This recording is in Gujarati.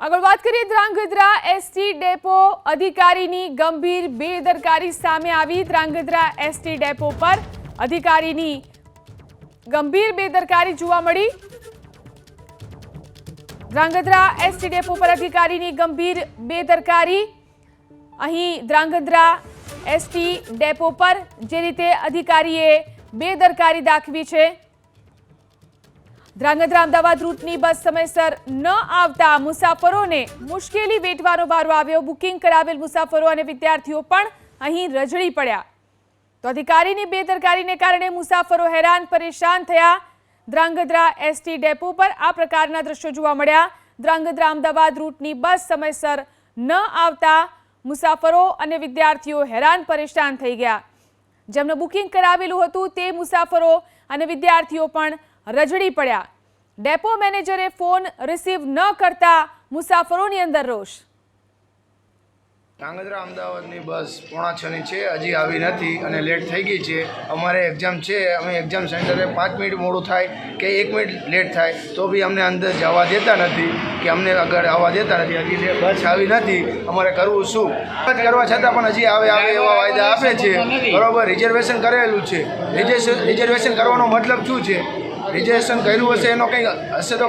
આગળ વાત કરીએ ધ્રાંગધ્રા એસટી ડેપો અધિકારીની ગંભીર બેદરકારી સામે આવી. ધ્રાંગધ્રા એસટી ડેપો પર અધિકારીની ગંભીર બેદરકારી જોવા મળી. ધ્રાંગધ્રા એસટી ડેપો પર અધિકારીની ગંભીર બેદરકારી. અહીં ધ્રાંગધ્રા એસટી ડેપો પર જે રીતે અધિકારીએ બેદરકારી દાખવી છે ધ્રાંગધ્રા અમદાવાદ રૂટની બસ સમયસર ન આવતા મુસાફરોને મુશ્કેલી વેઠવાનો વારો આવ્યો. બુકિંગ કરાવેલ મુસાફરો અને વિદ્યાર્થીઓ પણ અહીં રજળી પડ્યા. તો અધિકારીની બેદરકારીને કારણે મુસાફરો હેરાન પરેશાન થયા. ધ્રાંગધ્રા એસટી ડેપો પર આ પ્રકારના દ્રશ્યો જોવા મળ્યા. ધ્રાંગધ્રા અમદાવાદ રૂટની બસ સમયસર ન આવતા મુસાફરો અને વિદ્યાર્થીઓ હેરાન પરેશાન થઈ ગયા. જેમનું બુકિંગ કરાવેલું હતું તે મુસાફરો અને વિદ્યાર્થીઓ પણ રજડી પડ્યા. ડેપો મેનેજરે ફોન રિસીવ ન કરતા મુસાફરોની અંદર રોષ. ધ્રાંગધ્રા અમદાવાદની બસ પોણા છની છે, હજી આવી નથી અને લેટ થઈ ગઈ છે. અમારે એક્ઝામ છે, અમે એક્ઝામ સેન્ટરે પાંચ મિનિટ મોડું થાય કે એક મિનિટ લેટ થાય, તો બી અમને અંદર જવા દેતા નથી કે અમને આગળ આવવા દેતા નથી, હજી બસ આવી નથી, અમારે કરવું શું? કરવા છતાં પણ હજી આવે આવે એવા વાયદા આપે છે. બરાબર રિઝર્વેશન કરેલું છે. રિઝર્વેશન કરવાનો મતલબ શું છે? રિઝર્વેશન કર્યું હશે એનો કંઈ હશે તો